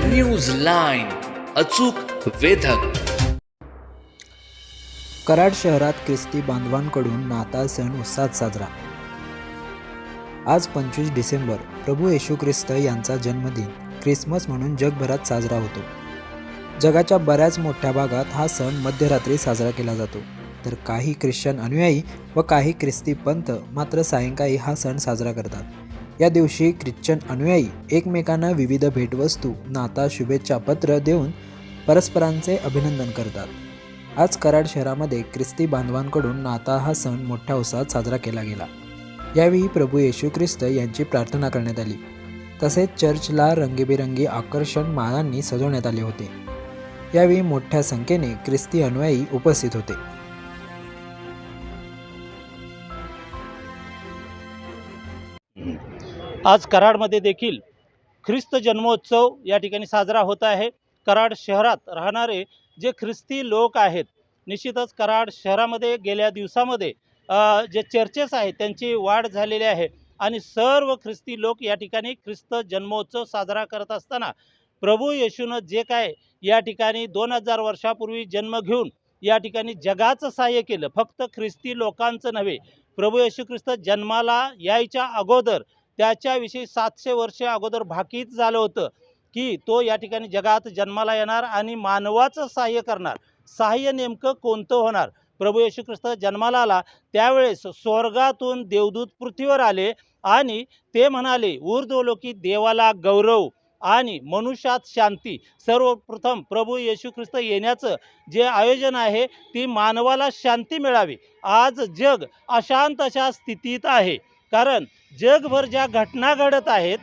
News line अचूक वेधक. कराड शहरात ख्रिस्ती बांधवांकडून नाताळ सण उत्साहात साजरा. आज पंचवीस डिसेंबर प्रभू येशू ख्रिस्त यांचा जन्मदिन ख्रिसमस म्हणून जगभरात साजरा होतो. जगाच्या बऱ्याच मोठ्या भागात हा सण मध्यरात्री साजरा केला जातो. तर काही ख्रिश्चन अनुयायी व काही ख्रिस्ती पंथ मात्र सायंकाळी हा सण साजरा करतात. या दिवशी ख्रिश्चन अनुयायी एकमेकांना विविध भेटवस्तू नाता शुभेच्छा पत्र देऊन परस्परांचे अभिनंदन करतात. आज कराड शहरामध्ये ख्रिस्ती बांधवांकडून नाता हा सण मोठ्या उत्साहात साजरा केला गेला. यावेळी प्रभू येशू ख्रिस्त यांची प्रार्थना करण्यात आली. तसेच चर्चला रंगीबेरंगी आकर्षण माळांनी सजवण्यात आले होते. यावेळी मोठ्या संख्येने ख्रिस्ती अनुयायी उपस्थित होते. आज कराडमध्ये देखील ख्रिस्त जन्मोत्सव या ठिकाणी साजरा होत आहे. कराड शहरात राहणारे जे ख्रिस्ती लोक आहेत निश्चितच कराड शहरामध्ये गेल्या दिवसामध्ये जे चर्चेस आहेत त्यांची वाढ झालेली आहे. आणि सर्व ख्रिस्ती लोक या ठिकाणी ख्रिस्त जन्मोत्सव साजरा करत असताना प्रभू येशूनं जे काय या ठिकाणी दोन हजार वर्षापूर्वी जन्म घेऊन या ठिकाणी जगाचं सहाय्य केलं फक्त ख्रिस्ती लोकांचं नव्हे प्रभू येशू ख्रिस्त जन्माला यायच्या अगोदर त्याच्याविषयी सातशे वर्षे अगोदर भाकीत झालं होतं की तो या ठिकाणी जगात जन्माला येणार आणि मानवाचं सहाय्य करणार. सहाय्य नेमकं कोणतं होणार? प्रभू येशू ख्रिस्त जन्माला आला त्यावेळेस स्वर्गातून देवदूत पृथ्वीवर आले आणि ते म्हणाले ऊर्ध्वलोकी देवाला गौरव आणि मनुष्यात शांती. सर्वप्रथम प्रभू येशू ख्रिस्त येण्याचं जे आयोजन आहे ती मानवाला शांती मिळावी. आज जग अशांत अशा स्थितीत आहे. कारण जगभर ज्या घटना घडत आहेत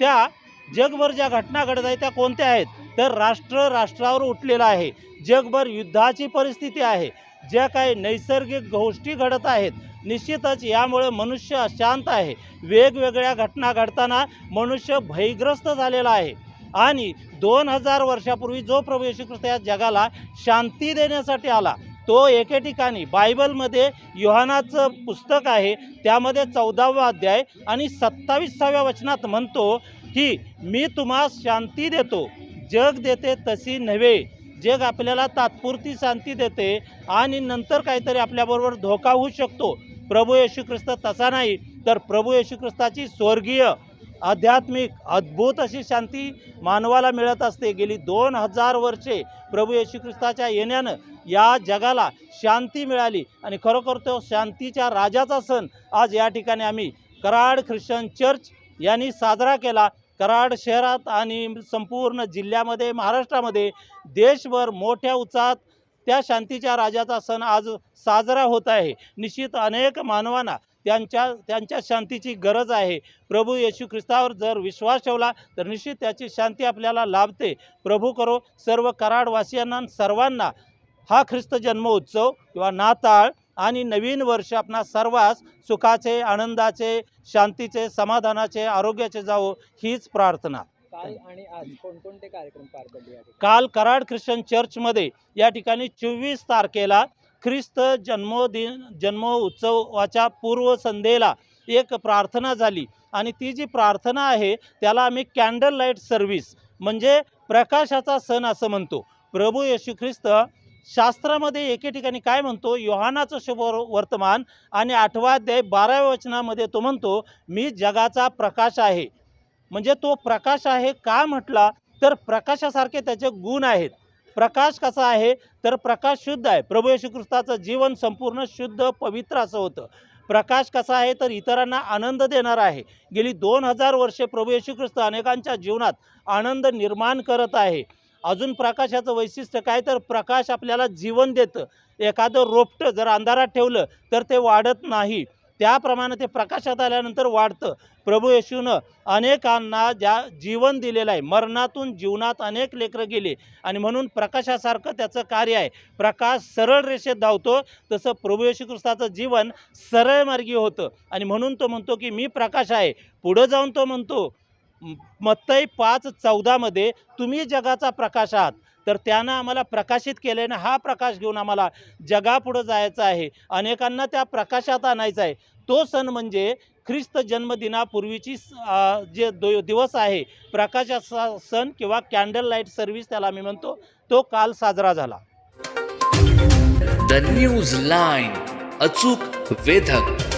त्या जगभर ज्या घटना घडत आहेत त्या कोणत्या आहेत? तर राष्ट्र राष्ट्रावर उठलेलं आहे. जगभर युद्धाची परिस्थिती आहे. ज्या काही नैसर्गिक गोष्टी घडत आहेत निश्चितच यामुळे मनुष्य अशांत आहे. वेगवेगळ्या घटना घडताना मनुष्य भयग्रस्त झालेला आहे. आणि दोन हजार वर्षापूर्वी जो प्रभू येशू ख्रिस्त या जगाला शांती देण्यासाठी आला तो एके ठिकाणी बायबलमध्ये युहानाचं पुस्तक आहे त्यामध्ये चौदावा अध्याय आणि सत्तावीसाव्या वचनात म्हणतो की मी तुम्हाला शांती देतो जग देते तशी नव्हे. जग आपल्याला तात्पुरती शांती देते आणि नंतर काहीतरी आपल्याबरोबर धोका होऊ शकतो. प्रभू येशू ख्रिस्त तसा नाही तर प्रभू येशू ख्रिस्ताची स्वर्गीय आध्यात्मिक अद्भुत अशी शांती मानवाला मिळत असते. गेली दोन हजार वर्षे प्रभू येशू ख्रिस्ताच्या येण्यानं या जगाला शांती मिळाली आणि खरोखर तो शांतीच्या राजाचा सण आज या ठिकाणी आम्ही कराड ख्रिश्चन चर्च यांनी साजरा केला. कराड शहरात आणि संपूर्ण जिल्ह्यामध्ये महाराष्ट्रामध्ये देशभर मोठ्या उत्साहात त्या शांतीच्या राजाचा सण आज साजरा होत आहे. निश्चित अनेक मानवांना त्यांच्या त्यांच्या शांतीची गरज आहे. प्रभू येशू ख्रिस्तावर जर विश्वास ठेवला तर निश्चित त्याची शांती आपल्याला लाभते. प्रभू करो सर्व कराडवासियांना सर्वांना हा ख्रिस्त जन्म उत्सव किंवा नाताळ आणि नवीन वर्ष आपणा सर्वांस सुखाचे आनंदाचे शांतीचे समाधानाचे आरोग्याचे जावो हीच प्रार्थना. काल आणि आज कोणकोणते कार्यक्रम पार पडले? काल कराड ख्रिश्चन चर्चमध्ये या ठिकाणी चोवीस तारखेला ख्रिस्त जन्मोदिन जन्मोत्सवाच्या पूर्वसंध्येला एक प्रार्थना झाली. आणि ती जी प्रार्थना आहे त्याला आम्ही कॅन्डल लाइट सर्व्हिस म्हणजे प्रकाशाचा सण असं म्हणतो. प्रभू येशू ख्रिस्त शास्त्रामध्ये एके ठिकाणी काय म्हणतो? योहानाचं शुभ वर्तमान आणि आठवा अध्याय बाराव्या वचनामध्ये तो म्हणतो मी जगाचा प्रकाश आहे. म्हणजे तो प्रकाश आहे का म्हटला? तर प्रकाशासारखे त्याचे गुण आहेत. प्रकाश कसा आहे? तर प्रकाश शुद्ध आहे. प्रभू येशू ख्रिस्ताचं जीवन संपूर्ण शुद्ध पवित्र असं होतं. प्रकाश कसा आहे? तर इतरांना आनंद देणार आहे. गेली दोन हजार वर्षे प्रभू येशू ख्रिस्त अनेकांच्या जीवनात आनंद निर्माण करत आहे. अजून प्रकाशाचं वैशिष्ट्य काय? तर प्रकाश आपल्याला जीवन देतं. एखादं रोपटं जर अंधारात ठेवलं तर ते वाढत नाही. त्याप्रमाणे ते प्रकाशात आल्यानंतर वाढतं. प्रभू येशूनं अनेकांना ज्या जीवन दिलेलं आहे मरणातून जीवनात अनेक लेकरं गेले आणि म्हणून प्रकाशासारखं त्याचं कार्य आहे. प्रकाश सरळ रेषेत धावतो तसं प्रभू येशू ख्रिस्ताचं जीवन सरळ मार्गी होतं. आणि म्हणून तो म्हणतो की मी प्रकाश आहे. पुढं जाऊन तो म्हणतो मत्तई पाच चौदामध्ये तुम्ही जगाचा प्रकाश आहात. तर त्यानं आम्हाला प्रकाशित केल्यानं हा प्रकाश घेऊन आम्हाला जगापुढं जायचं आहे. अनेकांना त्या प्रकाशात आणायचं आहे. तो सण म्हणजे ख्रिस्त जन्मदिनापूर्वीची जे दो दिवस आहे प्रकाशाचा सण किंवा कॅन्डल लाइट सर्व्हिस त्याला आम्ही म्हणतो तो काल साजरा झाला. द न्यूज लाईन अचूक वेधक.